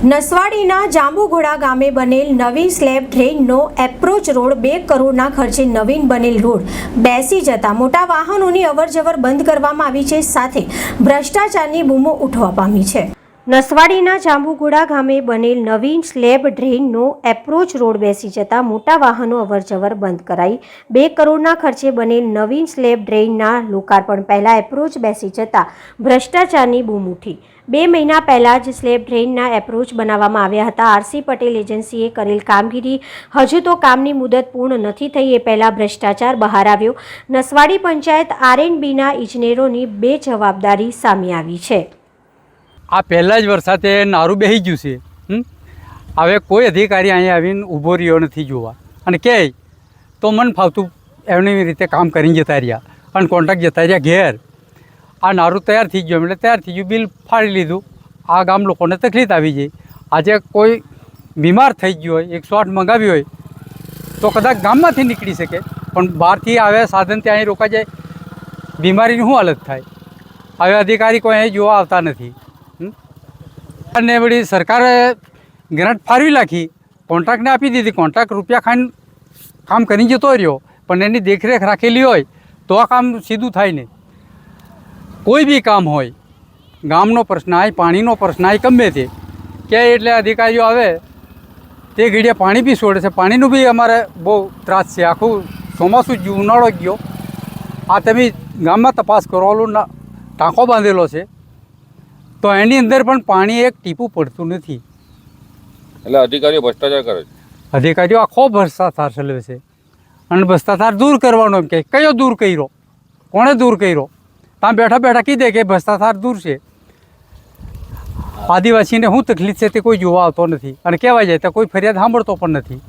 નસવાડીના જાંબુઘોડા ગામે બનેલ નવી સ્લેબ ટ્રેનનો એપ્રોચ રોડ બે કરોડના ખર્ચે નવીન બનેલ રોડ. બેસી જતા મોટા વાહનોની અવરજવર બંધ કરવામાં આવી છે સાથે ભ્રષ્ટાચારની બૂમો ઉઠવા પામી છે. નસવાડીના જાંબુઘોડા ગામે બનેલ નવીન સ્લેબ ડ્રેઇનનો એપ્રોચ રોડ બેસી જતા મોટા વાહનો અવરજવર બંધ કરાઈ. બે કરોડના ખર્ચે બનેલ નવીન સ્લેબ ડ્રેઇનના લોકાર્પણ પહેલાં એપ્રોચ બેસી જતા ભ્રષ્ટાચારની બૂમ ઉઠી. બે મહિના પહેલાં જ સ્લેબ ડ્રેઇનના એપ્રોચ બનાવવામાં આવ્યા હતા. આરસી પટેલ એજન્સીએ કરેલ કામગીરી હજુ તો કામની મુદત પૂર્ણ નથી થઈ એ પહેલાં ભ્રષ્ટાચાર બહાર આવ્યો. નસવાડી પંચાયત આરએનબીના ઇજનેરોની બે જવાબદારી સામે આવી છે. આ પહેલાં જ વરસાદે નારું બેસી ગયું છે? હવે કોઈ અધિકારી અહીંયા આવીને ઊભો રહ્યો નથી જોવા. અને કહે તો મન ફાવતું એમની રીતે કામ કરીને જતા રહ્યા અને કોન્ટ્રાક્ટ જતા રહ્યા ઘેર. આ નારું તૈયાર થઈ ગયું, એટલે તૈયાર થઈ ગયું, બિલ ફાડી લીધું. આ ગામ લોકોને તકલીફ આવી જાય આજે કોઈ બીમાર થઈ ગયો હોય, એકસો આઠ મંગાવી હોય, તો કદાચ ગામમાંથી નીકળી શકે. પણ બહારથી આવે, સાધન ત્યાં રોકાઈ જાય, બીમારીની શું હાલત થાય? હવે અધિકારી કોઈ અહીં જોવા આવતા નથી? અને વળી સરકારે ગ્રાન્ટ ફાળવી નાખી, કોન્ટ્રાક્ટને આપી દીધી. કોન્ટ્રાક્ટ રૂપિયા ખાઈને કામ કરી જતો રહ્યો, પણ એની દેખરેખ રાખેલી હોય તો આ કામ સીધું થાય નહીં. કોઈ બી કામ હોય, ગામનો પ્રશ્ન આય, પાણીનો પ્રશ્ન આય, ગમે તે કે એટલે અધિકારીઓ આવે, તે ઘડીએ પાણી બી છોડે છે. પાણીનું બી અમારે બહુ ત્રાસ છે. આખું ચોમાસું જ ઉનાળો ગયો. આ તમે ગામમાં તપાસ કરો ના- ટાંકો બાંધેલો છે. તો એની અંદર પણ પાણી એક ટીપું પડતું નથી. એટલે અધિકારીઓ ભ્રષ્ટાચાર કરે છે. અધિકારીઓ આખો ભ્રષ્ટાચાર ચલાવે છે. અને ભ્રષ્ટાચાર દૂર કરવાનો એમ કે કયો દૂર કર્યો? કોણે દૂર કર્યો? ત્યાં બેઠા બેઠા કીધે કે ભ્રષ્ટાચાર દૂર છે. આદિવાસીને શું તકલીફ છે તે કોઈ જોવા આવતો નથી. અને કહેવાય જાય તો કોઈ ફરિયાદ સાંભળતો પણ નથી.